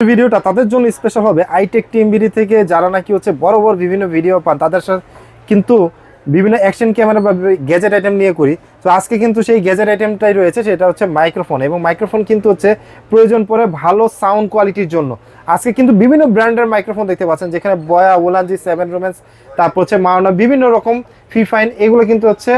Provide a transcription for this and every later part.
ভিডিওটা তাদের জন্য স্পেশাল হবে। আইটেক টিএমবিডি থেকে যারা নাকি হচ্ছে বড় বড় বিভিন্ন ভিডিও পান, তাদের সাথে কিন্তু বিভিন্ন অ্যাকশন ক্যামেরা বা গ্যাজেট আইটেম নিয়ে করি। তো আজকে কিন্তু সেই গ্যাজেট আইটেমটাই রয়েছে, সেটা হচ্ছে মাইক্রোফোন এবং মাইক্রোফোন কিন্তু হচ্ছে প্রয়োজন পড়ে ভালো সাউন্ড কোয়ালিটির জন্য। আজকে কিন্তু বিভিন্ন ব্র্যান্ডের মাইক্রোফোন দেখতে পাচ্ছেন, যেখানে বয়া ওলানজি সেভেন রোমেন্স তারপর হচ্ছে মাওনা বিভিন্ন রকম ফিফাইন এগুলো কিন্তু হচ্ছে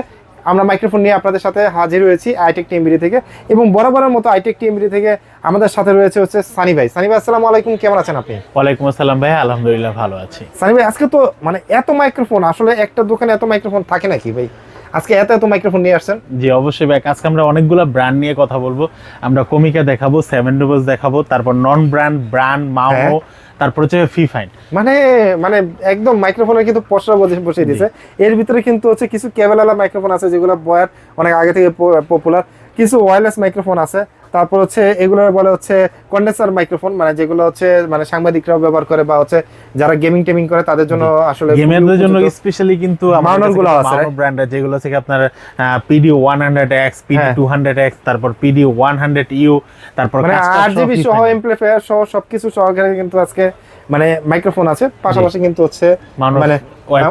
আমরা মাইক্রোফোন নিয়ে আপনাদের সাথে হাজির হয়েছি আইটেক টিএমবিডি থেকে এবং বরাবরের মতো আইটেক টিএমবিডি থেকে আমাদের সাথে রয়েছে হচ্ছে সানি ভাই। সানি ভাই আসসালামু আলাইকুম কেমন আছেন আপনি? ওয়ালাইকুম আসসালাম ভাই আলহামদুলিল্লাহ ভালো আছি। সানি ভাই আজকে তো মানে এত মাইক্রোফোন আসলে একটা দোকানে এত মাইক্রোফোন থাকে নাকি ভাই? আজকে এত এত মাইক্রোফোন নিয়ে আসছেন। জি অবশ্যই ভাই। আজকে আমরা অনেকগুলো ব্র্যান্ড নিয়ে কথা বলব। আমরা কমিকা দেখাবো সেভেন ডুবস দেখাবো তারপর নন ব্র্যান্ড ব্র্যান্ড মাও তারপর হচ্ছে ফিফাইন মানে মানে একদম মাইক্রোফোনের কিন্তু পশরা বসে বসিয়ে দিয়েছে এর ভিতরে কিন্তু হচ্ছে কিছু কেবলওয়ালা মাইক্রোফোন আছে যেগুলো বয়ার অনেক আগে থেকে পপুলার কিছু ওয়্যারলেস মাইক্রোফোন আছে। তারপর হচ্ছে এগুলো বলে হচ্ছে কন্ডেন্সার মাইক্রোফোন মানে যেগুলো হচ্ছে মানে সাংবাদিকরাও ব্যবহার করে বা হচ্ছে যারা গেমিং টেমিং করে তাদের জন্য আসলে গেমারদের জন্য স্পেশালি কিন্তু Manual গুলো আছে? ব্র্যান্ডের যেগুলো থেকে আপনার PD one hundred X PD হ্যাঁ। টু হান্ড্রেড এক্স তারপর পিডি ওয়ান হান্ড্রেড ইউ তারপর মানে আট সহ। এমপ্লিফায়ার সহ সবকিছু সহকারে কিন্তু আজকে মানে মাইক্রোফোন আছে পাশাপাশি কিন্তু হচ্ছে মানে টা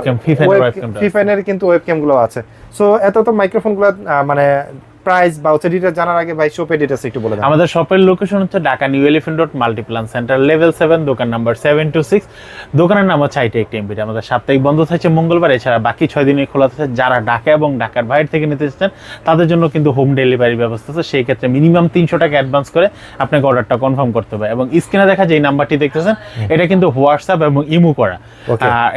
ফিফাইনের কিন্তু ওয়েবক্যামগুলো আছে সো এত তো মাইক্রোফোনগুলো মানে প্রাইস বা হচ্ছে ডিটেলস জানার আগে ভাই শপে ডিটেলস একটু বলে দেন। আমাদের শপের লোকেশন হচ্ছে Dhaka New Elephant Road Multiplan Center level seven দোকান নাম্বার সেভেন টু সিক্স দোকানের নাম হচ্ছে আইটি একটি আমাদের সাপ্তাহিক বন্ধ থাকছে মঙ্গলবার এছাড়া বাকি ছয় দিনে খোলা থাকে যারা ঢাকা এবং ঢাকার বাইরে থেকে নিতে চাচ্ছেন তাদের জন্য কিন্তু হোম ডেলিভারি ব্যবস্থা আছে। সেই ক্ষেত্রে মিনিমাম তিনশো টাকা অ্যাডভান্স করে আপনাকে অর্ডারটা কনফার্ম করতে হবে। এবং স্ক্রিনে দেখা যে এই নাম্বারটি দেখতেছেন এটা কিন্তু হোয়াটসঅ্যাপ এবং ইমো করা।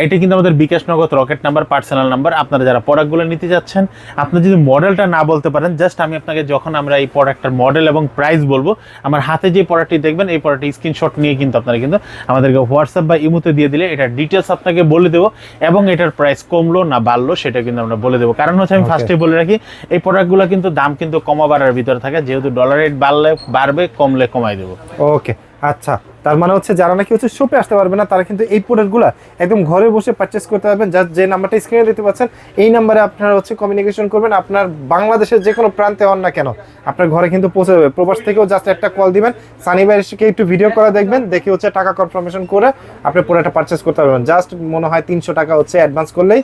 এটা কিন্তু আমাদের বিকাশ নগদ রকেট নাম্বার পার্সোনাল নাম্বার আপনারা যারা প্রোডাক্টগুলো নিতে যাচ্ছেন আপনি যদি মডেলটা না বলতে পারেন জাস্ট আমি আপনাকে যখন আমরা এই প্রোডাক্টটার মডেল এবং প্রাইস বলব আমার হাতে যে প্রোডাক্টটি দেখবেন এই প্রোডাক্টটি স্ক্রিনশট নিয়ে কিন্তু আপনারা কিন্তু আমাদেরকে হোয়াটসঅ্যাপ বা ইমোতে দিয়ে দিলে এটা ডিটেলস আপনাকে বলে দেবো এবং এটার প্রাইস কমলো না বাড়লো সেটা কিন্তু আমরা বলে দেবো। কারণ হচ্ছে আমি ফার্স্টে বলে রাখি এই প্রোডাক্টগুলো কিন্তু দাম কিন্তু কমা বাড়ার ভিতরে থাকে যেহেতু ডলার রেট বাড়লে বাড়বে কমলে কমাই দেবো। ওকে আচ্ছা তার মানে হচ্ছে যারা নাকি হচ্ছে শপে আসতে পারবে না তারা কিন্তু এই প্রোডাক্টগুলো একদম ঘরে বসে পারচেস করতে পারবেন। যা যে নাম্বারটা স্ক্রিনে দিতে পাচ্ছেন এই নাম্বারে আপনারা হচ্ছে কমিউনিকেশন করবেন। আপনার বাংলাদেশের যে কোনো প্রান্তে হন না কেন আপনার ঘরে কিন্তু পৌঁছে যাবে। প্রবাস থেকেও জাস্ট একটা কল দিবেন। সানি ভাইকে একটু ভিডিও করে দেখবেন দেখে হচ্ছে টাকা কনফার্মেশন করে আপনি প্রোডাক্টটা পারচেস করতে পারবেন। জাস্ট মনে হয় তিনশো টাকা হচ্ছে অ্যাডভান্স করলেই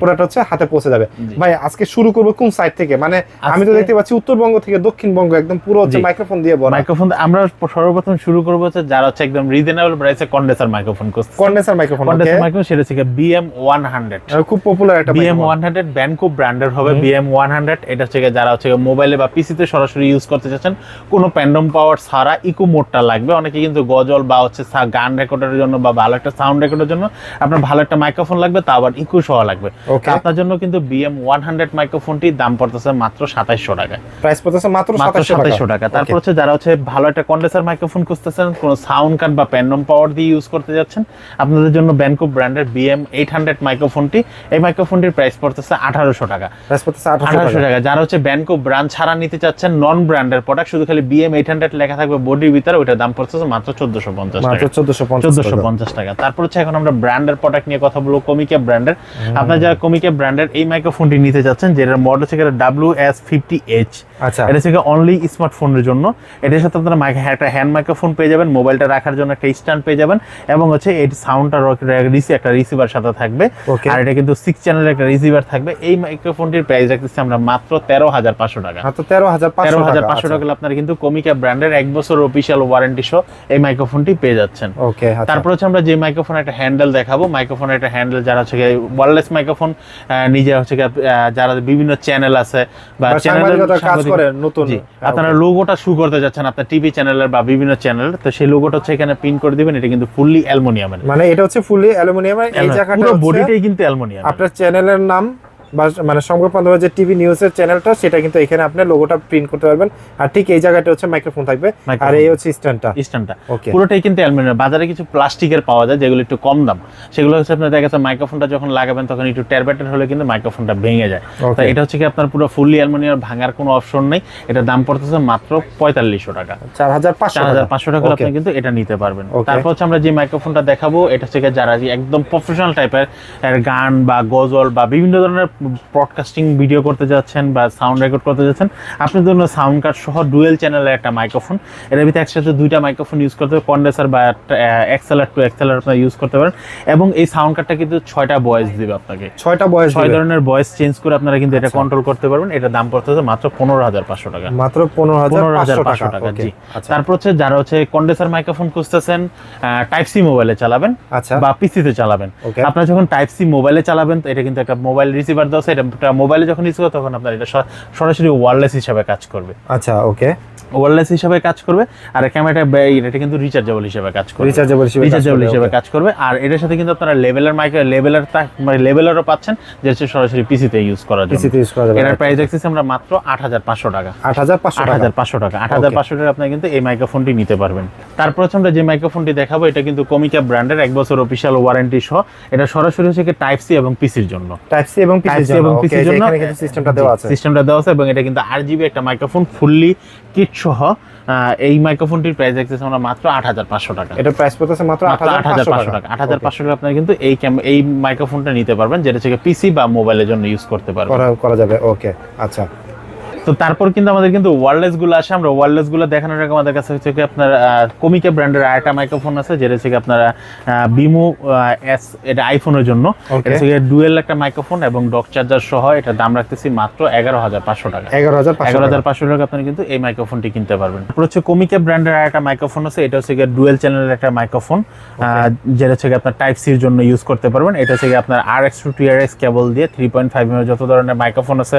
প্রোডাক্ট হচ্ছে হাতে পৌঁছে যাবে। ভাই আজকে শুরু করব কোন সাইড থেকে? মানে আমি তো দেখতে পাচ্ছি উত্তরবঙ্গ থেকে দক্ষিণবঙ্গ একদম পুরো হচ্ছে মাইক্রোফোন দিয়ে বলা মাইক্রোফোন আমরা সর্বপ্রথম শুরু করব হচ্ছে যারা হচ্ছে একদম রিজনেবল প্রাইসে কন্ডেন্সার মাইক্রোফোন করছে কন্ডেন্সার মাইক্রোফোন কন্ডেন্সার মাইক্রোফোন সেটা হচ্ছে বিএম ওয়ান হান্ড্রেড খুব পপুলার একটা বিএম microphone। ওয়ান হান্ড্রেড ব্যানকো ব্র্যান্ডের হবে বিএম ওয়ান হান্ড্রেড এটা হচ্ছে যারা হচ্ছে মোবাইলে বা পিসিতে সরাসরি ইউজ করতে চাচ্ছেন কোনো প্যান্ডম পাওয়ার ছাড়া ইকো মোডটা লাগবে। অনেকে কিন্তু গজল বা হচ্ছে গান রেকর্ডের জন্য বা ভালো একটা সাউন্ড রেকর্ডের জন্য আপনার ভালো একটা মাইক্রোফোন লাগবে তা আবার ইকো সহ লাগবে। আপনার জন্য কিন্তু বিএম ওয়ান হান্ড্রেড মাইক্রোফোনটির দাম পড়তেছে মাত্র সাতাইশশো টাকা। প্রাইস পড়তেছে মাত্র মাত্র 2700 টাকা। তারপর হচ্ছে যারা হচ্ছে ভালো একটা কন্ডেন্সার মাইক্রোফোন খুঁজতেছেন কোনো সাউন্ড কার্ড বা প্যান্ডম পাওয়ার দিয়ে ইউজ করতে যাচ্ছেন আপনাদের জন্য ব্যানকো ব্র্যান্ডের বিএম এইট হান্ড্রেড মাইক্রোফোনটি এই মাইক্রোফোনটির প্রাইস পড়তেছে আঠারোশো টাকা। আঠারোশো টাকা। যারা হচ্ছে ব্যানকো ব্র্যান্ড ছাড়া নিতে চাচ্ছেন নন ব্র্যান্ডের প্রোডাক্ট শুধু খালি বিএম এইট হান্ড্রেড লেখা থাকবে বডির ভিতরে ওইটার দাম পড়তেছে মাত্র চোদ্দশো পঞ্চাশ টাকা। চোদ্দশো পঞ্চাশ টাকা। তারপর হচ্ছে এখন আমরা ব্র্যান্ডের প্রোডাক্ট নিয়ে কথা বলব কমিকা ব্র্যান্ডের আপনার যারা কমিকা ব্র্যান্ডের এই মাইক্রোফোনটি নিতে চাচ্ছেন যেটার মডেল হচ্ছে ডাব্লিউ এস ফিফটি এইচ আচ্ছা এটা হচ্ছে অনলি স্মার্টফোনের জন্য। এটার সাথে আপনারা একটা হ্যান্ড মাইক্রোফোন পেয়ে যাবেন মোবাইলটা রাখার জন্য একটা স্ট্যান্ড পেয়ে যাবেন। এবং হচ্ছে এই সাউন্ডটা রিসি একটা রিসিভার সাথে থাকবে। আর এটা কিন্তু সিক্স চ্যানেলের একটা রিসিভার থাকবে। এই মাইক্রোফোনটির প্রাইস রাখতেছি আমরা মাত্র তেরো হাজার পাঁচশো টাকা। মাত্র 13500 তেরো হাজার পাঁচশো টাকা হলে আপনারা কিন্তু কমিকা ব্র্যান্ডের এক বছর অফিসিয়াল ওয়ারেন্টি সহ এই মাইক্রোফোনটি পেয়ে যাচ্ছেন। ওকে আচ্ছা। তারপর হচ্ছে আমরা যে মাইক্রোফোন একটা হ্যান্ডেল দেখাবো মাইক্রোফোনের একটা হ্যান্ডেল যারা হচ্ছে ওয়ারলেস মাইক্রোফোন নিজে হচ্ছে যারা বিভিন্ন চ্যানেল আছে বা চ্যানেলের কাজ করে নতুন আপনারা লোগোটা শু করতে যাচ্ছেন আপনার টিভি চ্যানেলের বা বিভিন্ন চ্যানেল তো সেই লোগোটা হচ্ছে এখানে পিন করে দিবেন এটা কিন্তু ফুললি অ্যালুমিনিয়ামের। মানে এটা হচ্ছে ফুললি অ্যালুমিনিয়ামের এই জায়গাটা পুরো বডিটাই কিন্তু অ্যালুমিনিয়াম। আপনার চ্যানেলের নাম মানে সংবাদ মাধ্যমে যে টিভি নিউজের চ্যানেলটা সেটা কিন্তু এখানে আপনি লোগোটা প্রিন্ট করতে পারবেন। আর ঠিক এই জায়গাটা হচ্ছে মাইক্রোফোন থাকবে। আর এই হচ্ছে স্ট্যান্ডটা স্ট্যান্ডটা Okay. পুরোটাই কিন্তু অ্যালুমিনিয়াম বাজারে কিছু প্লাস্টিকের পাওয়া যায় যেগুলো একটু কম দাম। সেগুলো হচ্ছে আপনার দেখা যাচ্ছে মাইক্রোফোনটা যখন লাগাবেন তখন একটু ট্যারবেটের হলে কিন্তু মাইক্রোফোনটা ভেঙে যায়। Okay. তো এটা হচ্ছে কি আপনার পুরো ফুললি অ্যালুমিনিয়াম ভাঙার কোনো অপশন নেই। এটা দাম পড়তেছে মাত্র পঁয়তাল্লিশশো টাকা। চার হাজার পাঁচশো হাজার পাঁচশো টাকা আপনি কিন্তু এটা নিতে পারবেন। তারপর হচ্ছে আমরা যে মাইক্রোফোনটা দেখাবো এটা হচ্ছে যারা একদম প্রফেশনাল টাইপের গান বা গজল বা বিভিন্ন ধরনের ব্রডকাস্টিং ভিডিও করতে যাচ্ছেন বা সাউন্ড রেকর্ড করতে যাচ্ছেন আপনার জন্য সাউন্ড কার্ড সহ ডুয়েল চ্যানেলের একটা মাইক্রোফোন এর ভিতরে একসাথে দুইটা মাইক্রোফোন ইউজ করতে হবে কন্ডেন্সার বা এক্সেলার টু এক্সেলার আপনারা ইউজ করতে পারেন। এবং এই সাউন্ড কার্ডটা কিন্তু ছয়টা ভয়েস দিবে আপনাকে। ছয়টা বয়স ছয় ধরনের ভয়েস চেঞ্জ করে আপনারা কিন্তু এটা কন্ট্রোল করতে পারবেন। এটা দাম পড়তেছে মাত্র পনেরো হাজার পাঁচশো টাকা। মাত্র পনেরো হাজার পাঁচশো টাকা জি। আচ্ছা। তারপর হচ্ছে যারা হচ্ছে কন্ডেসার মাইক্রোফোন খুঁজতেছেন টাইপ সি মোবাইলে চালাবেন আচ্ছা। বা পিসিতে চালাবেন. আপনারা যখন টাইপ সি মোবাইলে চালাবেন তো এটা কিন্তু একটা মোবাইল রিসিভার দেওয়া আছে, এটা মোবাইলে যখন ইউজ করবে তখন আপনার এটা সরাসরি ওয়্যারলেস হিসাবে কাজ করবে। আচ্ছা ওকে ওয়্যারলেস হিসাবে কাজ করবে আর ক্যামেরাটা এটা কিন্তু রিচার্জেবল হিসাবে কাজ করবে। রিচার্জেবল হিসেবে রিচার্জেবল হিসেবে কাজ করবে আর এটার সাথে কিন্তু আপনারা লেভেলের মাইক লেভেলার মানে লেভেলারও পাচ্ছেন যে হচ্ছে সরাসরি পিসিতে ইউজ করার জন্য। পিসিতে ইউজ করা যাবে এটার প্রাইস রাখতেছি আমরা মাত্র আট হাজার পাঁচশো টাকা। আট হাজার পাঁচশো টাকা। হাজার পাঁচশো টাকা। আট হাজার পাঁচশো টাকা আপনি কিন্তু এই মাইক্রোফোনটি নিতে পারবেন। তারপর হচ্ছে আমরা যে মাইক্রোফোনটি দেখাবো এটা কিন্তু কমিকা ব্র্যান্ডের এক বছর অফিসিয়াল ওয়ারেন্টি সহ। এটা সরাসরি হচ্ছে টাইপ সি এবং পিসির জন্য। টাইপ সি এবং পিসির টাইপ এবং পিসির জন্য কিন্তু সিস্টেমটা দেওয়া আছে। সিস্টেমটা দেওয়া আছে এবং এটা কিন্তু আরজিবি একটা মাইক্রোফোন ফুললি কিট সহ এই মাইক্রোফোনটির প্রাইস দেখতেছি আমরা মাত্র আট হাজার পাঁচশো টাকা। এটা প্রাইস পড়তেছে মাত্র আট হাজার পাঁচশো টাকা। আট হাজার পাঁচশো টাকা। আপনারা কিন্তু এই এই মাইক্রোফোনটা নিতে পারবেন যেটা থেকে পিসি বা মোবাইলের জন্য ইউজ করতে পারবেন। করা যাবে ওকে আচ্ছা। তো তারপর কিন্তু আমাদের কিন্তু ওয়ারলেসগুলো আসে। আমরা ওয়ারলেসগুলো দেখানোর আগে আমাদের কাছে হচ্ছে কি আপনার কমিকা ব্র্যান্ডের আরেকটা মাইক্রোফোন আছে যেটা হচ্ছে আপনারা বিমো এস এটা আইফোনের জন্য। এটা হচ্ছে ডুয়েল একটা মাইক্রোফোন এবং ডক চার্জার সহ এটা দাম রাখতেছি মাত্র এগারো হাজার পাঁচশো টাকা। এগারো হাজার এগারো হাজার পাঁচশো টাকা আপনি কিন্তু এই মাইক্রোফোনটি কিনতে পারবেন। তারপর হচ্ছে কমিকা ব্র্যান্ডের একটা মাইক্রোফোন আছে এটা হচ্ছে ডুয়েল চ্যানেলের একটা মাইক্রোফোন যেটা হচ্ছে আপনার টাইপ সির জন্য ইউজ করতে পারবেন। এটা হচ্ছে আপনার R X two T R X cable দিয়ে থ্রি পয়েন্ট ফাইভ যত ধরনের মাইক্রোফোন আছে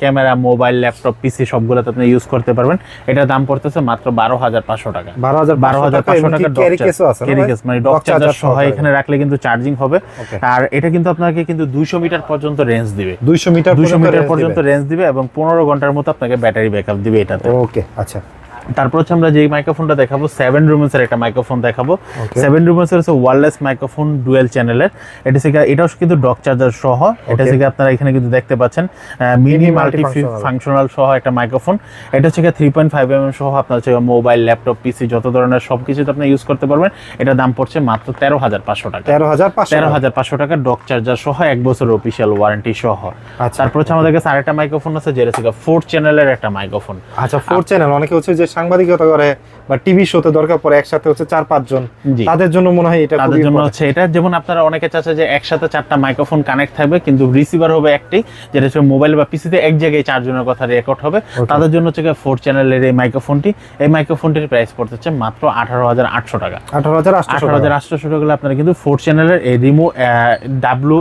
ক্যামেরা মোবাইল ল্যাপটপ পিসি সবগুলোতে আপনি ইউজ করতে পারবেন। এটার দাম পড়তেছে মাত্র বারো হাজার পাঁচশো টাকা। বারো হাজার বারো হাজার পাঁচশো টাকা ক্যারি কেস মানে ডক চার্জার সহ এখানে রাখলে কিন্তু চার্জিং হবে। আর এটা কিন্তু আপনাকে কিন্তু দুইশো মিটার পর্যন্ত রেঞ্জ দিবে। দুইশো মিটার দুইশো মিটার পর্যন্ত রেঞ্জ দিবে এবং পনেরো ঘণ্টার মতো আপনাকে ব্যাটারি ব্যাকআপ দিবে এটাতে। ওকে আচ্ছা। তারপর হচ্ছে আমরা যে মাইক্রোফোনটা দেখাবো সেভেন রুমেন্সের একটা মাইক্রোফোন দেখাবো. সেভেন রুমেন্সের হচ্ছে ওয়ারলেস মাইক্রোফোন ডুয়েল চ্যানেলের এটা থেকে এটাও কিন্তু ডক চার্জার সহ এটা. থেকে আপনারা এখানে কিন্তু দেখতে পাচ্ছেন মিনি মাল্টি ফাংশনাল সহ একটা মাইক্রোফোন এটা হচ্ছে থ্রি পয়েন্ট ফাইভ এম সহ আপনার হচ্ছে মোবাইল ল্যাপটপ পিসি যত ধরনের সব কিছুতে আপনি ইউজ করতে পারবেন। এটার দাম পড়ছে মাত্র তেরো হাজার পাঁচশো টাকা। তেরো হাজার তেরো হাজার পাঁচশো টাকা ডক চার্জার সহ এক বছর অফিসিয়াল ওয়ারেন্টি সহ। আচ্ছা। তারপর হচ্ছে আমাদের কাছে আরেকটা মাইক্রোফোন আছে যেটা হচ্ছে ফোর চ্যানেলের একটা মাইক্রোফোন আচ্ছা ফোর চ্যানেল অনেকে হচ্ছে যে সাংবাদিকতা করে বা টিভি শোতে দরকার পড়ে একসাথে হচ্ছে চার পাঁচজন তাদের জন্য মনে হয় এটা তাদের জন্য হচ্ছে এটা। যেমন আপনারা অনেকে চাচ্ছে যে একসাথে চারটা মাইক্রোফোন কানেক্ট থাকবে কিন্তু রিসিভার হবে একটি যেটা হচ্ছে মোবাইল বা পিসিতে এক জায়গায় চারজনের কথা রেকর্ড হবে। তাদের জন্য হচ্ছে ফোর চ্যানেলের এই মাইক্রোফোনটি এই মাইক্রোফোনটির প্রাইস পড়তেছে মাত্র আঠারো হাজার আটশো টাকা। আঠারো হাজার আঠারো হাজার আটশো টাকা আপনারা কিন্তু ফোর চ্যানেলের এই রিমো ডাব্লু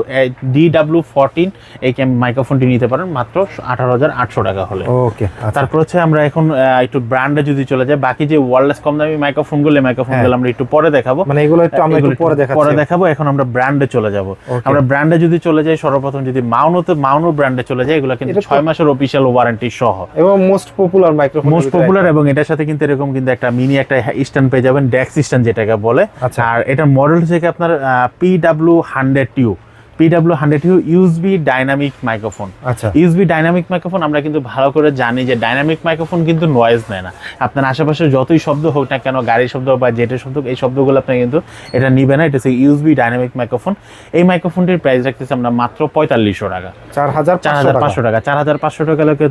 ডি ডাব্লু ফোরটিন এই মাইক্রোফোনটি নিতে পারেন মাত্র আঠারো হাজার আটশো টাকা হলে। ওকে আচ্ছা। তারপর হচ্ছে আমরা এখন একটু ব্র্যান্ডে যদি চলে যাই বাকি যে ওয়ারলেস কম দামি মাইক্রোফোনগুলো মাইক্রোফোনগুলো আমরা একটু পরে দেখাবো। মানে এগুলো একটু আমরা একটু পরে দেখাচ্ছি। পরে দেখাবো এখন আমরা ব্র্যান্ডে চলে যাব। আমরা ব্র্যান্ডে যদি চলে যাই সর্বপ্রথম যদি মাউনোতে মাউনো ব্র্যান্ডে চলে যাই এগুলো কিন্তু এটা তো- ছয় মাসের অফিসিয়াল ওয়ারেন্টি সহ। এবং most popular microphone most popular এবং এটার সাথে কিন্তু এরকম কিন্তু একটা মিনি একটা স্ট্যান্ড পেয়ে যাবেন ডেক্স স্ট্যান্ড যেটাকে বলে। আচ্ছা। আর এটার মডেল হচ্ছে কি আপনার P W hundred U P W hundred U USB dynamic microphone আচ্ছা। ইউএসবি ডাইনামিক মাইক্রোফোন আমরা কিন্তু ভালো করে জানি যে ডাইনামিক মাইক্রোফোন কিন্তু নয়েজ নেয় না। আপনার আশেপাশে যতই শব্দ হোক না কেন গাড়ির শব্দ বা জেটের শব্দ এই শব্দগুলো আপনি কিন্তু এটা নিবে না এটা হচ্ছে ইউএসবি ডাইনামিক মাইক্রোফোন এই মাইক্রোফোনটির প্রাইস রাখতেছি আমরা মাত্র পঁয়তাল্লিশশো টাকা। চার হাজার চার হাজার পাঁচশো টাকা চার হাজার পাঁচশো টাকা লোকে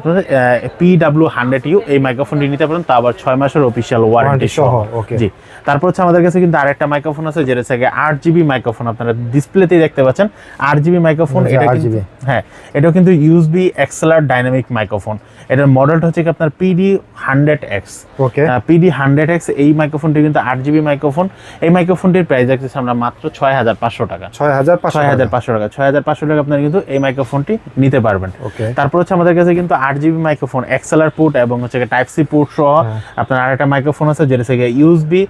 পি ডাব্লিউ হান্ড্রেড ইউ এই মাইক্রোফোনটি নিতে পারেন তা আবার ছয় মাসের অফিসিয়াল ওয়ারেন্টি সহ, সহ। জি। তারপর হচ্ছে আমাদের কাছে কিন্তু আরেকটা মাইক্রোফোন আছে যেটা হচ্ছে আট জিবি মাইক্রোফোন আপনারা ডিসপ্লেতেই দেখতে পাচ্ছেন। আট জিবি মাইক্রোফোন আচ্ছা, এটা 8 হ্যাঁ এটাও কিন্তু ইউএসবি এক্সেলার ডাইনামিক মাইক্রোফোন এটার মডেলটা হচ্ছে আপনার PD hundred X okay PD hundred X এই মাইক্রোফোনটি কিন্তু আট জিবি মাইক্রোফোন এই মাইক্রোফোনটির প্রাইস রাখতেছি আমরা মাত্র ছয় হাজার পাঁচশো টাকা। ছয় হাজার ছয় হাজার পাঁচশো টাকা। ছয় হাজার পাঁচশো টাকা আপনারা কিন্তু এই মাইক্রোফোনটি নিতে পারবেন। ওকে তারপর হচ্ছে আমাদের কাছে কিন্তু আট জিবি মাইক্রোফোন এক্সেলার পোর্ট এবং হচ্ছে টাইপ সি পোর্ট সহ হ্যাঁ। আপনার আরেকটা মাইক্রোফোন আছে যেটা হচ্ছে ইউএসবি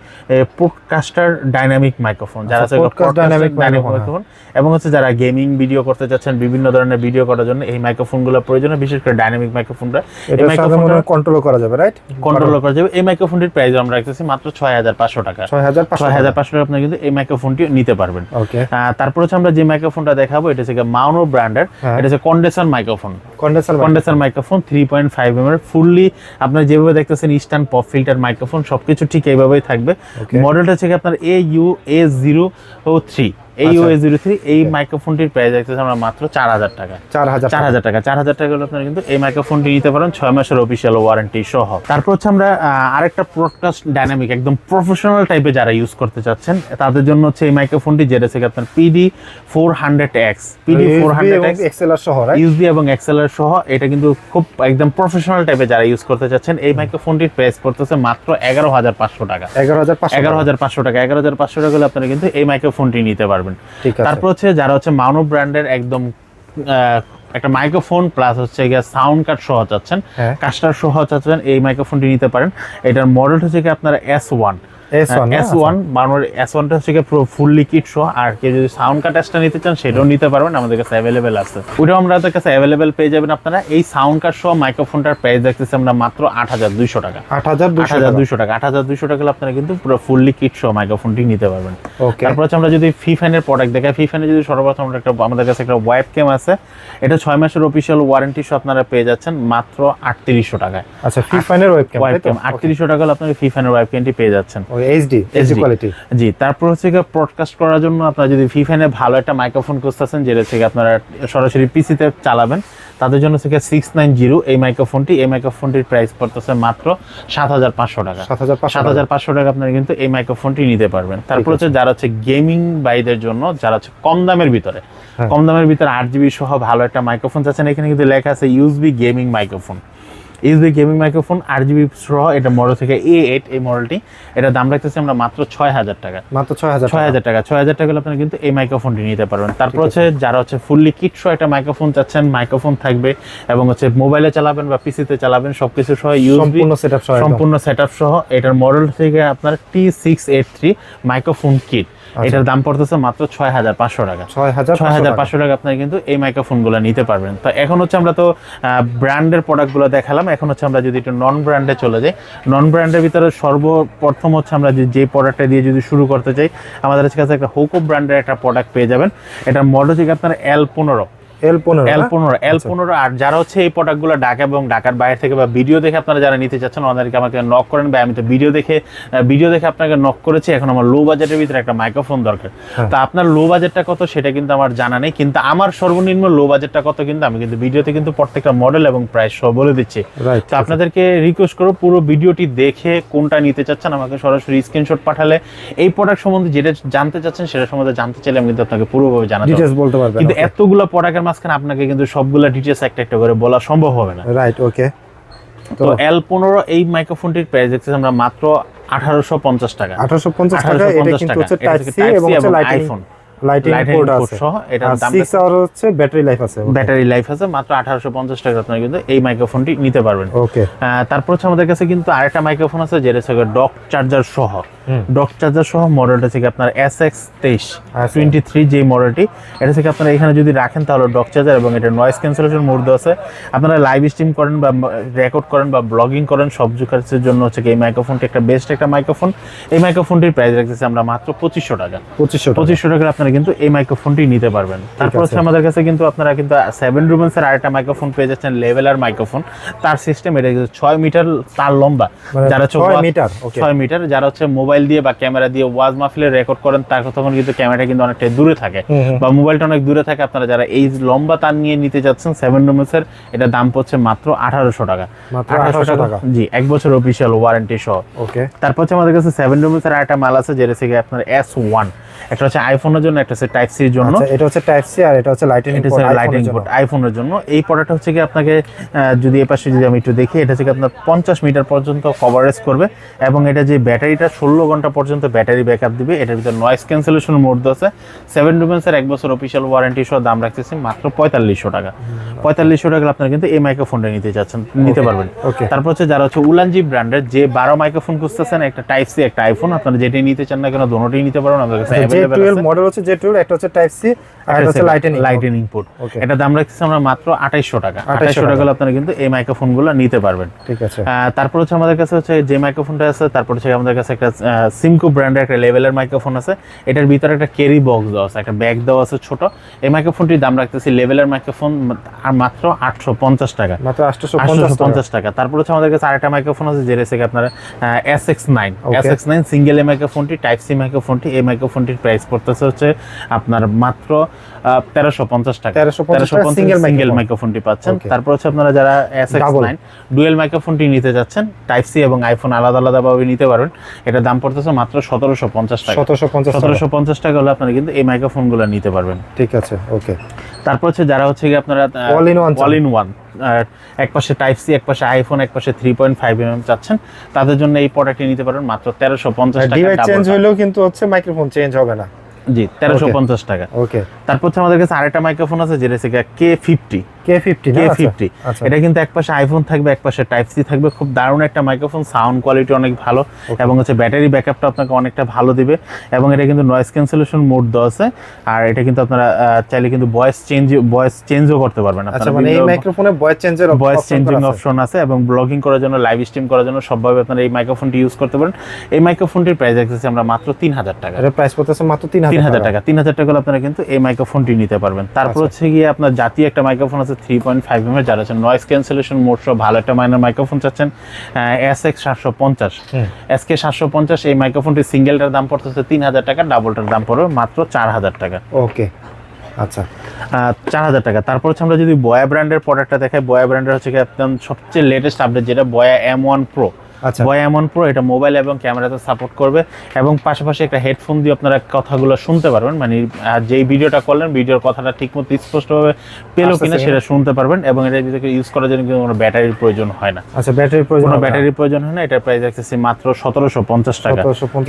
পোডকাস্টার ডাইনামিক মাইক্রোফোন যারা আচ্ছা, dynamic dynamic microphone, microphone এবং হচ্ছে যারা গেমিং ভিডিও করতে চাচ্ছেন বিভিন্ন ধরনের ভিডিও করার জন্য এই মাইক্রোফোনগুলো প্রয়োজন বিশেষ করে ডাইনামিক মাইক্রোফোনটা এই মাইক্রোফোনটা কন্ট্রোল করা যাবে রাইট কন্ট্রোল করা যাবে। এই মাইক্রোফোনটির প্রাইস আমরা রাখতেছি মাত্র ছয় হাজার পাঁচশো টাকা। ছয় হাজার পাঁচশো ছয় হাজার পাঁচশো টাকা আপনি কিন্তু এই মাইক্রোফোনটি নিতে পারবেন। ওকে তারপর হচ্ছে আমরা যে মাইক্রোফোনটা দেখাবো এটা হচ্ছে মাউনো ব্র্যান্ডের। এটা হচ্ছে condenser microphone condenser condenser microphone three point five M এর ফুললি আপনার যেভাবে দেখতেছেন ইস্টার্ন পপ ফিল্টার মাইক্রোফোন সবকিছু ঠিক এইভাবেই থাকবে. মডেলটা হচ্ছে আপনার A U A zero O three এই আচ্ছা। জিরো থ্রি এই মাইক্রোফোনটির প্রাইস আমরা মাত্র চার হাজার টাকা। চার হাজার চার হাজার টাকা। চার হাজার টাকা হলে আপনারা কিন্তু এই মাইক্রোফোনটি নিতে পারেন ছয় মাসের অফিসিয়াল ওয়ারেন্টি সহ। তারপর হচ্ছে আমরা আরেকটা প্রডকাস্ট ডাইনামিক একদম প্রফেশনাল টাইপে যারা ইউজ করতে চাচ্ছেন তাদের জন্য হচ্ছে এই মাইক্রোফোনটি যেটা থেকে আপনার PD four hundred X PD four hundred X এক্সেলার সহ? ইউএসবি এবং এক্সেলার সহ এটা কিন্তু খুব একদম প্রফেশনাল টাইপে যারা ইউজ করতে চাচ্ছেন এই মাইক্রোফোনটির প্রাইস পড়তেছে মাত্র এগারো হাজার পাঁচশো টাকা। এগারো হাজার এগারো হাজার পাঁচশো টাকা। এগারো হাজার পাঁচশো টাকা হলে আপনারা কিন্তু এই মাইক্রোফোনটি নিতে পারবেন। ঠিক আছে। তারপর হচ্ছে যারা হচ্ছে মানব ব্র্যান্ডের একদম একটা মাইক্রোফোন প্লাস হচ্ছে গিয়ে সাউন্ড কার্ড সহ চাচ্ছেন হ্যাঁ। কাস্টার সহ চাচ্ছেন এই মাইক্রোফোনটি নিতে পারেন। এটার মডেল হচ্ছে কি আপনার S one S one S one বানোর S হচ্ছে পুরো ফুল লিকুইড সহ আর কেউ যদি সাউন্ড কার্ড নিতে চান সেটাও নিতে পারবেন আমাদের কাছে অ্যাভেলেবেল আছে। ওইটাও আমাদের কাছে অ্যাভেলেবেল পেয়ে যাবেন আপনারা। এই সাউন্ড কার্ড সহ মাইক্রোফোনটার প্রাইস দেখতেছি আমরা মাত্র আট হাজার দুইশো টাকা। আট হাজার আট হাজার দুইশো টাকা। আট হাজার দুইশো টাকা আপনারা কিন্তু পুরো ফুললি কিট সহ মাইক্রোফোনটি নিতে পারবেন। তারপর হচ্ছে আমরা যদি ফি ফ্যানের প্রোডাক্ট দেখাই ফি ফ্যানে যদি সর্বপ্রথম আমরা একটা আমাদের কাছে একটা ওয়েব ক্যাম আছে এটা ছয় মাসের অফিসিয়াল ওয়ারেন্টি সহ আপনারা পেয়ে যাচ্ছেন মাত্র আটত্রিশশো টাকায়। আচ্ছা ফি ফাইনের ওয়েব ক্যাম আটত্রিশশো টাকা আপনারা ফি ফ্যানের ওয়েব ক্যামটি পেয়ে যাচ্ছেন। এইচডি এইচডি কোয়ালিটি জি তারপর হচ্ছে ব্রডকাস্ট করার জন্য আপনারা যদি ফি ফ্যানে ভালো একটা মাইক্রোফোন খুঁজতেছেন যেটা হচ্ছে আপনারা সরাসরি পিসিতে চালাবেন তাদের জন্য সিক্স নাইন জিরো এই মাইক্রোফোনটি এই মাইক্রোফোনটির প্রাইস পড়তেছে মাত্র সাত হাজার পাঁচশো টাকা। সাত হাজার সাত হাজার পাঁচশো টাকা আপনারা কিন্তু এই মাইক্রোফোনটি নিতে পারবেন। তারপর হচ্ছে যারা হচ্ছে গেমিং বাইদের জন্য যারা হচ্ছে কম দামের ভিতরে হ্যাঁ। কম দামের ভিতরে আট জিবি সহ ভালো একটা মাইক্রোফোন চাচ্ছেন এখানে কিন্তু লেখা আছে USB gaming microphone USB gaming microphone RGB সহ এটা মডেল থেকে এ এইট এই মডেলটি এটার দাম রাখতেছি আমরা মাত্র ছয় হাজার টাকা। মাত্র ছয় হাজার ছয় হাজার টাকা। ছয় হাজার টাকা হলে আপনারা কিন্তু এই মাইক্রোফোনটি নিতে পারবেন। তারপর হচ্ছে যারা হচ্ছে ফুললি কিট সহ একটা মাইক্রোফোন চাচ্ছেন মাইক্রোফোন থাকবে এবং হচ্ছে মোবাইলে চালাবেন বা পিসিতে চালাবেন সবকিছু সহ ইউজবি সম্পূর্ণ সেটআপ সহ একদম। সম্পূর্ণ সেটআপ সহ এটার মডেল থেকে আপনার T six eight three microphone kit এটার দাম পড়তেছে মাত্র ছয় হাজার পাঁচশো টাকা। ছয় হাজার ছয় হাজার পাঁচশো টাকা আপনি কিন্তু এই মাইক্রোফোন মাইক্রোফোনগুলো নিতে পারবেন। তো এখন হচ্ছে আমরা তো ব্র্যান্ডের প্রোডাক্টগুলো দেখালাম। এখন হচ্ছে আমরা যদি একটু নন ব্র্যান্ডে চলে যাই নন ব্র্যান্ডের ভিতরে সর্বপ্রথম হচ্ছে আমরা যে প্রোডাক্টটা দিয়ে যদি শুরু করতে চাই আমাদের কাছে একটা হোকো ব্র্যান্ডের একটা প্রোডাক্ট পেয়ে যাবেন। এটার মডেল থেকে আপনার এল পনেরো। এল পনেরো এল পনেরো এল পনেরো আর যারা হচ্ছে এই প্রোডাক্টগুলো ঢাকা এবং ঢাকার বাইরে থেকে বা ভিডিও দেখে আপনারা যারা নিতে চাচ্ছেন ওনাদেরকে আমাকে নক করেন। বা আমি তো ভিডিও দেখে ভিডিও দেখে আপনাকে নক করেছি। এখন আমার লো বাজেটের ভিতরে একটা মাইক্রোফোন দরকার। হ্যাঁ। তো আপনার লো বাজেটটা কত সেটা কিন্তু আমার জানা নেই কিন্তু আমার সর্বনিম্ন লো বাজেটটা কত কিন্তু আমি কিন্তু ভিডিওতে কিন্তু প্রত্যেকটা মডেল এবং প্রাইস সব বলে দিচ্ছি। তো আপনাদেরকে রিকোয়েস্ট করো পুরো ভিডিওটি দেখে কোনটা নিতে চাচ্ছেন আমাকে সরাসরি স্ক্রিনশট পাঠালে। এই প্রোডাক্ট সম্বন্ধে যেটা জানতে চাচ্ছেন সেটা সম্বন্ধে জানতে চাইলে আমি কিন্তু আপনাকে পুরোভাবে জানাতে ডিটেলস বলতে পারবেন কিন্তু এতগুলো প্রোডাক্টের মাঝখানে আপনাকে কিন্তু সবগুলা ডিটেলস একটা একটা করে বলা সম্ভব হবে না। রাইট ওকে তো এল পনেরো এই মাইক্রোফোনটির প্রাইস দেখতেছি আমরা মাত্র আঠারোশো পঞ্চাশ টাকা। আঠারোশো পঞ্চাশ টাকা এটা কিন্তু হচ্ছে টাইপ সি এবং হচ্ছে লাইটিং iPhone। লাইটিং পোর্ট আছে। এটার দাম সিক্স আওয়ার হচ্ছে ব্যাটারি লাইফ আছে। ব্যাটারি লাইফ আছে মাত্র আঠারোশো পঞ্চাশ টাকা আপনারা কিন্তু এই মাইক্রোফোনটি নিতে পারবেন। ওকে তারপর হচ্ছে আমাদের কাছে কিন্তু আরেকটা মাইক্রোফোন আছে যেটা হচ্ছে ডক চার্জার সহ। ডক চার্জার সহ মডেলটা থেকে আপনার এস এক্স তেইশ। টোয়েন্টি থ্রি যে মডেলটি এটা থেকে আপনারা এখানে যদি রাখেন তাহলে ডক চার্জার এবং এটা নয়েজ ক্যান্সেলেশন মোড আছে। আপনারা লাইভ স্ট্রিম করেন বা রেকর্ড করেন বা ব্লগিং করেন সব কাজের জন্য হচ্ছে এই মাইক্রোফোনটি একটা বেস্ট একটা মাইক্রোফোন এই মাইক্রোফোনটির প্রাইস রাখতেছি আমরা মাত্র পঁচিশশো টাকা। পঁচিশশো পঁচিশশো টাকার আপনারা কিন্তু এই মাইক্রোফোনটি নিতে পারবেন। তারপর হচ্ছে আমাদের কাছে কিন্তু আপনারা কিন্তু সেভেন রুমেন্সের আরেকটা মাইক্রোফোন পেয়ে যাচ্ছেন লেভেলার মাইক্রোফোন তার সিস্টেম এটা কিন্তু ছয় মিটার তার লম্বা। মানে যারা হচ্ছে ছয় মিটার, ছয় মিটার যারা হচ্ছে মোবাইল দিয়ে বা ক্যামেরা দিয়ে ওয়াজ মাহফিলে রেকর্ড করেন তার তখন কিন্তু ক্যামেরাটা কিন্তু অনেকটা দূরে থাকে। বা মোবাইলটা অনেক দূরে থাকে। আপনারা যারা এই লম্বা তার নিয়ে নিতে যাচ্ছেন সেভেন রুমসের এটা দাম পড়ছে মাত্র আঠারোশো টাকা। মাত্র 1800 1800 টাকা। জি এক বছর অফিসিয়াল ওয়ারেন্টি সহ। ওকে তারপর হচ্ছে আমাদের কাছে সেভেন রুমেন্সের আরেকটা মাল আছে যেটা থেকে আপনার এস ওয়ান একটা হচ্ছে আইফোনের জন্য একটা হচ্ছে টাইপ সির জন্য। আচ্ছা এটা হচ্ছে টাইপ সি আর এটা হচ্ছে লাইটিং এটা হচ্ছে লাইটিং পোর্ট আইফোনের জন্য। এই প্রোডাক্ট হচ্ছে কি আপনাকে যদি এ পাশে যদি আমি একটু দেখি এটা হচ্ছে কি আপনার পঞ্চাশ মিটার পর্যন্ত কভারেজ করবে এবং এটা যে ব্যাটারিটা ষোলো ঘণ্টা পর্যন্ত ব্যাটারি ব্যাকআপ দিবে এটার ভিতরে নয়েজ ক্যান্সেলেশন মোড আছে। সেভেন রুমেন্সের এক বছর অফিসিয়াল ওয়ারেন্টি সহ দাম রাখতেছি মাত্র পঁয়তাল্লিশশো টাকা। পঁয়তাল্লিশশো টাকা আপনারা কিন্তু এই মাইক্রোফোনটা নিতে চাচ্ছেন নিতে পারবেন. তারপর হচ্ছে যারা হচ্ছে উলানজি ব্র্যান্ডের যে বারো মাইক্রোফোন খুঁজতেছেন একটা টাইপ সি একটা আইফোন আপনারা যেটাই নিতে চান না কেন দোনোটাই নিতে পারবেন আমাদের কাছে জে টুয়েলভ মডেল হচ্ছে জে টুয়েলভ একটা হচ্ছে টাইপ সি আর এটা হচ্ছে লাইটিং লাইটেন ইনপুট Okay. এটা দাম রাখতেছি আমরা মাত্র টাকা। 2800 আঠাইশশো টাকা। আপনারা কিন্তু এই নিতে পারবেন। ঠিক আছে। তারপর হচ্ছে আমাদের কাছে হচ্ছে যে মাইক্রোফোনটা আছে তারপর হচ্ছে আমাদের কাছে একটা সিমকো ব্র্যান্ডের একটা লেভেলের মাইক্রোফোন আছে। এটার ভিতরে একটা ক্যারি বক্স দেওয়া আছে একটা ব্যাগ দেওয়া আছে ছোট। এই মাইক্রোফোনটির দাম রাখতেছি লেভেলের মাইক্রোফোন আর মাত্র আটশো পঞ্চাশ টাকা। মাত্র আটশোশো আটশো পঞ্চাশ টাকা। পঞ্চাশ টাকা। তারপর হচ্ছে আমাদের কাছে আরেকটা মাইক্রোফোন আছে যেটা হচ্ছে আপনার S X nine S X nine single এই মাইক্রোফোনটি টাইপ সি মাইক্রোফোনটি এই মাইক্রোফোনটির প্রাইস পড়তেছে হচ্ছে আপনার মাত্র তেরোশো পঞ্চাশ টাকা। তেরোশো পঞ্চাশ সিঙ্গেল মাইক্রোফোনটি পাচ্ছেন। তারপর হচ্ছে আপনারা যারা এস এক্স নাইন ডুয়েল মাইক্রোফোনটি নিতে যাচ্ছেন টাইপ সি এবং আইফোন আলাদা আলাদাভাবে নিতে পারবেন। এটা দাম পড়তেছে মাত্র সতেরোশো পঞ্চাশ টাকা। সতেরোশো পঞ্চাশ সতেরোশো পঞ্চাশ টাকা হলে আপনারা কিন্তু এই মাইক্রোফোনগুলো নিতে পারবেন। ঠিক আছে ওকে তারপর হচ্ছে যারা হচ্ছে কি আপনারা all in one all in one এক পাশে টাইপ সি এক পাশে আইফোন এক পাশে থ্রি পয়েন্ট ফাইভ এম চাচ্ছেন তাদের জন্য এই প্রোডাক্টটি নিতে পারেন মাত্র তেরোশো পঞ্চাশ টাকা চেঞ্জ হলেও কিন্তু হচ্ছে মাইক্রোফোন চেঞ্জ হবে না। জি তেরোশো পঞ্চাশ টাকা। ওকে তারপর আমাদের কাছে আরেকটা মাইক্রোফোন আছে যেটা হচ্ছে K fifty K fifty K fifty এটা কিন্তু এক পাশে আইফোন থাকবে এক পাশে টাইপ সি থাকবে। খুব দারুণ একটা মাইক্রোফোন সাউন্ড কোয়ালিটি অনেক ভালো। এবং হচ্ছে ব্যাটারি ব্যাকআপটা আপনাকে অনেকটা ভালো দিবে। এবং এটা কিন্তু নয়েজ ক্যান্সেলেশন মোড দেওয়া আছে। আর এটা কিন্তু আপনারা চাইলে কিন্তু ভয়েস চেঞ্জ ভয়েস চেঞ্জও করতে পারবেন। আচ্ছা মানে এই মাইক্রোফোনে ভয়েস চেঞ্জের ভয়েস চেঞ্জিং অপশন আছে। এবং ব্লগিং করার জন্য লাইভ স্ট্রিম করার জন্য সবভাবে আপনারা এই মাইক্রোফোনটি ইউজ করতে পারেন। এই মাইক্রোফোনটির প্রাইস রাখতেছি আমরা মাত্র তিন হাজার টাকা। প্রাইস পড়তেছে মাত্র তিন হাজার তিন হাজার টাকা। তিন হাজার টাকা আপনারা কিন্তু এই মাইক্রোফোনটি নিতে পারবেন। তারপর আচ্ছা। হচ্ছে গিয়ে আপনার জাতীয় একটা মাইক্রোফোন আছে থ্রি পয়েন্ট ফাইভ এম এর যারা হচ্ছে নয়েজ ক্যান্সেলেশন মোড সহ ভালো একটা মাইনার মাইক্রোফোন চাচ্ছেন এস এক্স সাতশো পঞ্চাশ। এস কে সাতশো পঞ্চাশ এই মাইক্রোফোনটি সিঙ্গেলটার দাম পড়তেছে তিন হাজার টাকা ডাবলটার দাম পড়বে মাত্র চার হাজার টাকা। ওকে আচ্ছা। চার হাজার টাকা। তারপর হচ্ছে আমরা যদি বয়া ব্র্যান্ডের প্রোডাক্টটা দেখাই বয়া ব্র্যান্ডের হচ্ছে একদম সবচেয়ে লেটেস্ট আপডেট যেটা বয়া এম ওয়ান প্রো আচ্ছা। বয়া এমন প্রো এটা মোবাইল এবং ক্যামেরাতে সাপোর্ট করবে। এবং পাশাপাশি একটা হেডফোন দিয়ে আপনারা কথাগুলো শুনতে পারবেন। মানে যেই ভিডিওটা করলেন ভিডিওর কথাটা ঠিকমতো স্পষ্টভাবে পেল কিনা? সেটা শুনতে পারবেন এবং এটা ইউজ করার জন্য কিন্তু কোনো ব্যাটারির প্রয়োজন হয় না। আচ্ছা ব্যাটারির প্রয়োজন কোনো ব্যাটারির প্রয়োজন হয় না এটার প্রাইস রাখতেছি মাত্র সতেরোশো পঞ্চাশ টাকা।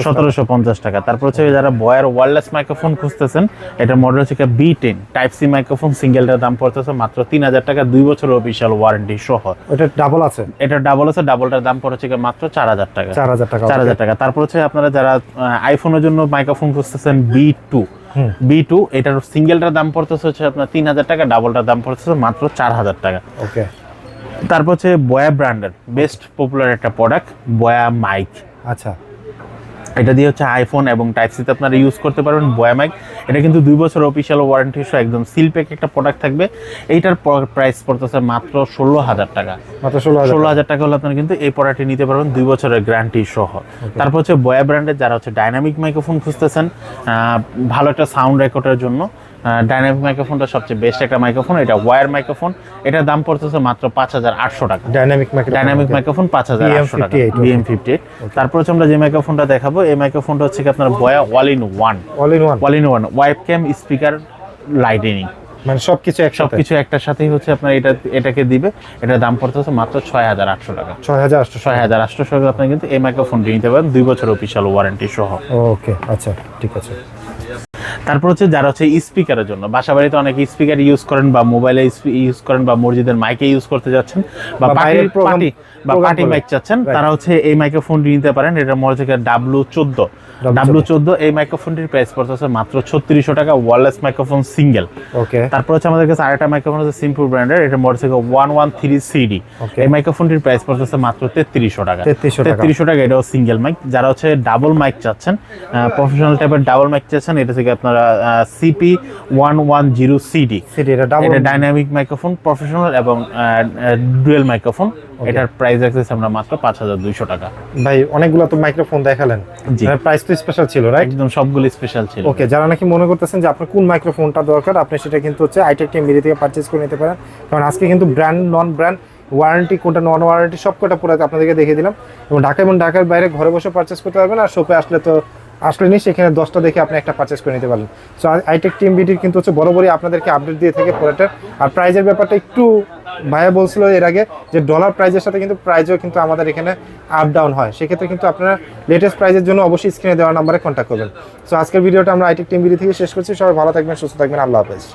সতেরোশো পঞ্চাশ টাকা। তারপর হচ্ছে যারা বয়ার ওয়্যারলেস মাইক্রোফোন খুঁজতেছেন এটা মডেল হচ্ছে B ten type C microphone সিঙ্গেলটার দাম পড়তেছে মাত্র তিন হাজার টাকা দুই বছর অফিসিয়াল ওয়ারেন্টি সহ। ওটা ডাবল আছে? এটা ডাবল আছে ডাবলটার দাম পড়েছে মাত্র চার হাজার টাকা। চার হাজার টাকা চার হাজার টাকা। তারপর হচ্ছে আপনারা যারা আইফোনের জন্য মাইক্রোফোন খুঁজতেছেন বি টু বি টু এটার সিঙ্গেলটার দাম পড়তেছে হচ্ছে আপনার তিন হাজার টাকা ডাবলটার দাম পড়তেছে মাত্র চার হাজার টাকা। ওকে তারপর হচ্ছে বয়া ব্র্যান্ডের বেস্ট পপুলার একটা প্রোডাক্ট বয়া মাইক আচ্ছা। এটা দিয়ে হচ্ছে আইফোন এবং টাইপ সিতে আপনারা ইউজ করতে পারবেন বয়া মাইক এটা কিন্তু দুই বছর অফিসিয়াল ওয়ারেন্টি সহ একদম সিল প্যাক একটা প্রোডাক্ট থাকবে। এইটার প্রাইস পড়তেছে মাত্র ষোলো হাজার টাকা। মাত্র ষোলো হাজার ষোলো হাজার টাকা হলে আপনারা কিন্তু এই প্রোডাক্টটি নিতে পারবেন দুই বছরের গ্যারান্টি সহ। তারপর হচ্ছে বয়া ব্র্যান্ডের যারা হচ্ছে ডাইনামিক মাইক্রোফোন খুঁজতেছেন আহ, ভালো একটা সাউন্ড রেকর্ডের জন্য। ডাইনামিক মাইক্রোফোনটা সবচেয়ে বেস্ট একটা মাইক্রোফোন এটা ওয়্যার মাইক্রোফোন। এটার দাম পড়তেছে মাত্র পাঁচ হাজার আটশো টাকা। ডাইনামিক মাইক্রোফোন ডাইনামিক মাইক্রোফোন পাঁচ হাজার আটশো টাকা। BM58 okay. বিএম ফিফটি তারপর হচ্ছে আমরা যে মাইক্রোফোনটা দেখাবো এই মাইক্রোফোনটা হচ্ছে আপনার Boya all in one all in one all in one wipe cam speaker lightning মানে সবকিছু একসাথে। সবকিছু একটার সাথেই হচ্ছে আপনার এটা এটাকে দিবে। এটার দাম পড়তেছে মাত্র ছয় হাজার আটশো টাকা। ছয় হাজার আটশো ছয় হাজার আটশো টাকা আপনি কিন্তু এই মাইক্রোফোনটি নিতে পারেন দুই বছর অফিসিয়াল ওয়ারেন্টি সহ। ওকে আচ্ছা ঠিক আছে। তারপর হচ্ছে যারা হচ্ছে স্পিকারের জন্য। বাসা বাড়িতে অনেক স্পিকার ইউজ করেন বা মোবাইলে ইউজ করেন বা মসজিদের মাইকে ইউজ করতে যাচ্ছেন বা বাইরের পার্টি বা পার্টি মাইক চাচ্ছেন তারা হচ্ছে এই মাইক্রোফোনটি নিতে পারেন। এটার মডেল থেকে ডাব্লু চোদ্দ ডাব্লু চোদ্দ এই মাইক্রোফোনটির প্রাইস পড়তেছে মাত্র ছত্রিশশো টাকা ওয়ারলেস মাইক্রোফোন সিঙ্গেল ওকে তারপর হচ্ছে আমাদের কাছে আরেকটা মাইক্রোফোন আছে সিম্পল ব্র্যান্ডের এটা মডেল থেকে ওয়ান ওয়ান থ্রি সিডি. এই মাইক্রোফোনটির প্রাইস পড়তেছে মাত্র তেত্রিশশো টাকা। 3300 টাকা। তেত্রিশশো টাকা এটাও সিঙ্গেল মাইক যারা হচ্ছে ডাবল মাইক চাচ্ছেন প্রফেশনাল টাইপের ডাবল মাইক চাচ্ছেন এটা থেকে আপনারা CP one one zero CD এটা ডাইনামিক মাইক্রোফোন প্রফেশনাল এবং ডুয়েল মাইক্রোফোন এটার প্রাইস রাখতেছে আমরা মাত্র পাঁচ হাজার দুইশো টাকা। ভাই অনেকগুলো তো মাইক্রোফোন দেখালেন। প্রাইস তো স্পেশাল ছিল রাইট একদম সবগুলো স্পেশাল ছিল। ওকে যারা নাকি মনে করতেছেন যে আপনার কোন মাইক্রোফোনটা দরকার আপনি সেটা কিন্তু হচ্ছে আইটেক টিএমবি থেকে পারচেজ করে নিতে পারেন। কারণ আজকে কিন্তু ব্র্যান্ড নন ব্র্যান্ড ওয়ারেন্টি কোনটা নন ওয়ারেন্টি সব কটা পুরো আপনাদেরকে দেখিয়ে দিলাম। এবং ঢাকা এবং ঢাকার বাইরে ঘরে বসে পারচেস করতে পারবেন আর শপে আসলে তো আসলে নি সেখানে দশটা দেখে আপনি একটা পারচেস করে নিতে পারেন সো আইটেক টিম বিটির কিন্তু হচ্ছে বরাবরই আপনাদেরকে আপডেট দিয়ে থাকে প্রোডাক্টের আর প্রাইজের ব্যাপারটা একটু ভাইয়া বলছিল এর আগে যে ডলার প্রাইজের সাথে কিন্তু প্রাইজও কিন্তু আমাদের এখানে আপ ডাউন হয়। সেক্ষেত্রে কিন্তু আপনারা লেটেস্ট প্রাইজের জন্য অবশ্যই স্ক্রিনে দেওয়া নাম্বারে কন্ট্যাক্ট করবেন। সো আজকের ভিডিওটা আমরা আইটেক টিম বিডি থেকে শেষ করছি। সবাই ভালো থাকবেন, সুস্থ থাকবেন। আল্লাহ হাফেজ।